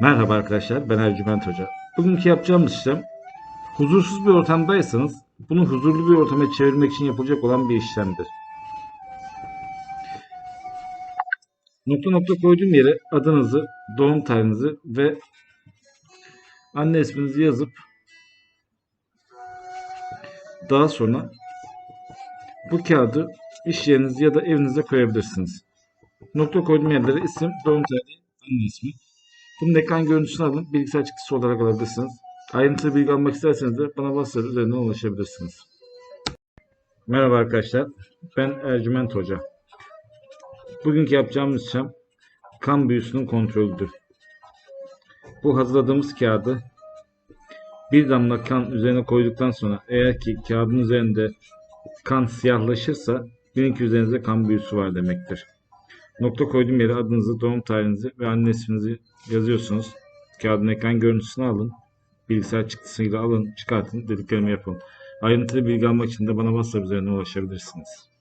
Merhaba arkadaşlar, ben Ercüment Hoca. Bugünkü yapacağımız işlem, huzursuz bir ortamdaysanız bunu huzurlu bir ortama çevirmek için yapılacak olan bir işlemdir. Nokta nokta koyduğum yere adınızı, doğum tarihinizi ve anne isminizi yazıp daha sonra bu kağıdı iş yeriniz ya da evinize koyabilirsiniz. Nokta koyduğum yerlere isim, doğum tarihi, anne ismi. Bunun ekran görüntüsünü alın. Bilgisayar çıktısı olarak alabilirsiniz. Ayrıntılı bilgi almak isterseniz de bana WhatsApp üzerinden ulaşabilirsiniz. Merhaba arkadaşlar. Ben Ercüment Hoca. Bugünkü yapacağımız işlem kan büyüsünün kontrolüdür. Bu hazırladığımız kağıdı bir damla kan üzerine koyduktan sonra eğer ki kağıdın üzerinde kan siyahlaşırsa bilin ki üzerinizde kan büyüsü var demektir. Nokta koyduğum yere adınızı, doğum tarihinizi ve anne isminizi yazıyorsunuz. Kağıdın ekran görüntüsünü alın. Bilgisayar çıktısıyla alın, çıkartın, dediklerimi yapın. Ayrıntılı bilgi almak için de bana WhatsApp üzerinden ulaşabilirsiniz.